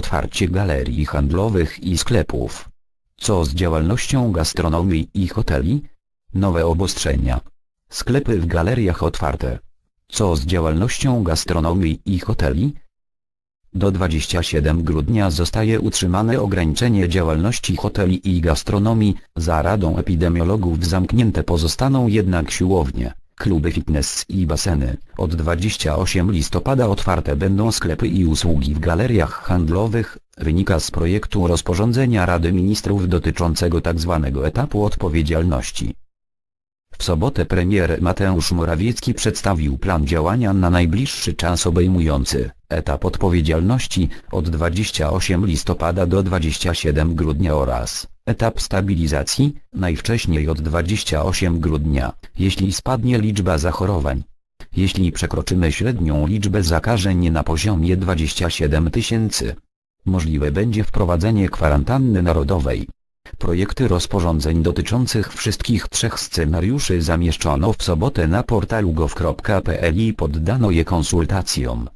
Otwarcie galerii handlowych i sklepów. Co z działalnością gastronomii i hoteli? Nowe obostrzenia. Sklepy w galeriach otwarte. Co z działalnością gastronomii i hoteli? Do 27 grudnia zostaje utrzymane ograniczenie działalności hoteli i gastronomii, za radą epidemiologów zamknięte pozostaną jednak siłownie, kluby fitness i baseny. Od 28 listopada otwarte będą sklepy i usługi w galeriach handlowych, wynika z projektu rozporządzenia Rady Ministrów dotyczącego tzw. etapu odpowiedzialności. W sobotę premier Mateusz Morawiecki przedstawił plan działania na najbliższy czas obejmujący etap odpowiedzialności od 28 listopada do 27 grudnia oraz etap stabilizacji najwcześniej od 28 grudnia, jeśli spadnie liczba zachorowań. Jeśli przekroczymy średnią liczbę zakażeń na poziomie 27 tysięcy, możliwe będzie wprowadzenie kwarantanny narodowej. Projekty rozporządzeń dotyczących wszystkich trzech scenariuszy zamieszczono w sobotę na portalu gov.pl i poddano je konsultacjom.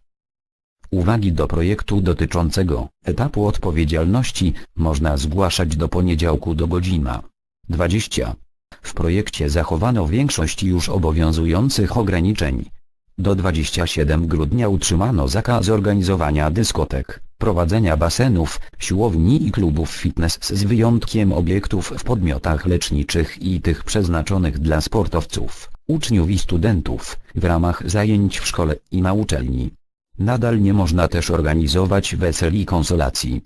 Uwagi do projektu dotyczącego etapu odpowiedzialności można zgłaszać do poniedziałku do godzina 20. W projekcie zachowano większość już obowiązujących ograniczeń. Do 27 grudnia utrzymano zakaz organizowania dyskotek, prowadzenia basenów, siłowni i klubów fitness z wyjątkiem obiektów w podmiotach leczniczych i tych przeznaczonych dla sportowców, uczniów i studentów, w ramach zajęć w szkole i na uczelni. Nadal nie można też organizować wesel i konsolacji.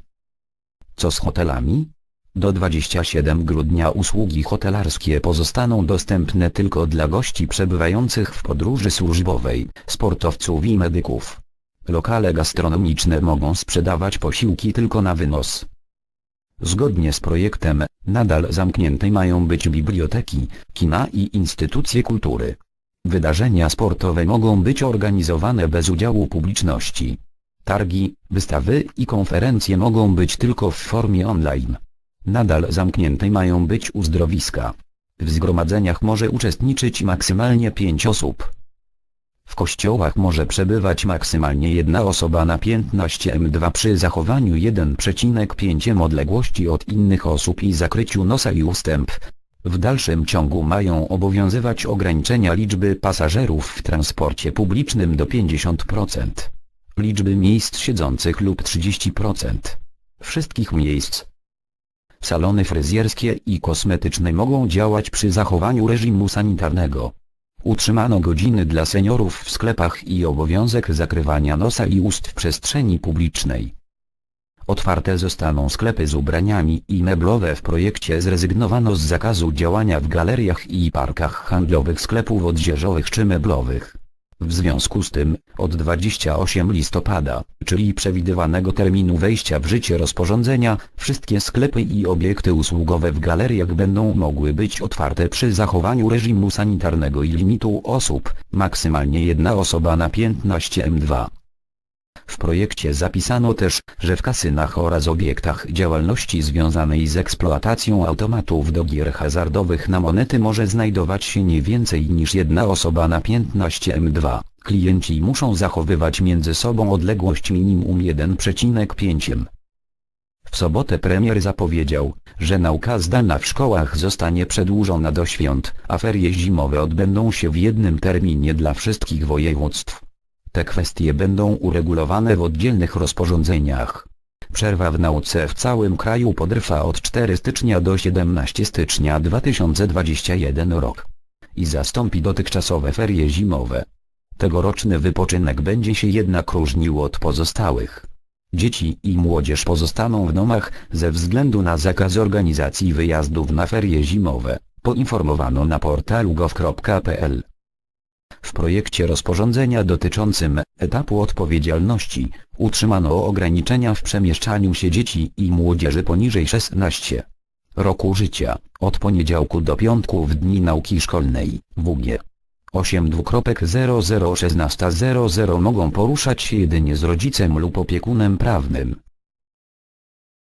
Co z hotelami? Do 27 grudnia usługi hotelarskie pozostaną dostępne tylko dla gości przebywających w podróży służbowej, sportowców i medyków. Lokale gastronomiczne mogą sprzedawać posiłki tylko na wynos. Zgodnie z projektem, nadal zamknięte mają być biblioteki, kina i instytucje kultury. Wydarzenia sportowe mogą być organizowane bez udziału publiczności. Targi, wystawy i konferencje mogą być tylko w formie online. Nadal zamknięte mają być uzdrowiska. W zgromadzeniach może uczestniczyć maksymalnie 5 osób. W kościołach może przebywać maksymalnie jedna osoba na 15 m2 przy zachowaniu 1,5 m odległości od innych osób i zakryciu nosa i ustęp. W dalszym ciągu mają obowiązywać ograniczenia liczby pasażerów w transporcie publicznym do 50%. Liczby miejsc siedzących lub 30%. Wszystkich miejsc. Salony fryzjerskie i kosmetyczne mogą działać przy zachowaniu reżimu sanitarnego. Utrzymano godziny dla seniorów w sklepach i obowiązek zakrywania nosa i ust w przestrzeni publicznej. Otwarte zostaną sklepy z ubraniami i meblowe w projekcie zrezygnowano z zakazu działania w galeriach i parkach handlowych sklepów odzieżowych czy meblowych. W związku z tym, od 28 listopada, czyli przewidywanego terminu wejścia w życie rozporządzenia, wszystkie sklepy i obiekty usługowe w galeriach będą mogły być otwarte przy zachowaniu reżimu sanitarnego i limitu osób, maksymalnie jedna osoba na 15 m2. Projekcie zapisano też, że w kasynach oraz obiektach działalności związanej z eksploatacją automatów do gier hazardowych na monety może znajdować się nie więcej niż jedna osoba na 15 m2. Klienci muszą zachowywać między sobą odległość minimum 1,5 m. W sobotę premier zapowiedział, że nauka zdalna w szkołach zostanie przedłużona do świąt, a ferie zimowe odbędą się w jednym terminie dla wszystkich województw. Te kwestie będą uregulowane w oddzielnych rozporządzeniach. Przerwa w nauce w całym kraju potrwa od 4 stycznia do 17 stycznia 2021 rok. I zastąpi dotychczasowe ferie zimowe. Tegoroczny wypoczynek będzie się jednak różnił od pozostałych. Dzieci i młodzież pozostaną w domach ze względu na zakaz organizacji wyjazdów na ferie zimowe, poinformowano na portalu gov.pl. W projekcie rozporządzenia dotyczącym etapu odpowiedzialności utrzymano ograniczenia w przemieszczaniu się dzieci i młodzieży poniżej 16 roku życia, od poniedziałku do piątku w dni nauki szkolnej, WG. 8.0016.00 mogą poruszać się jedynie z rodzicem lub opiekunem prawnym.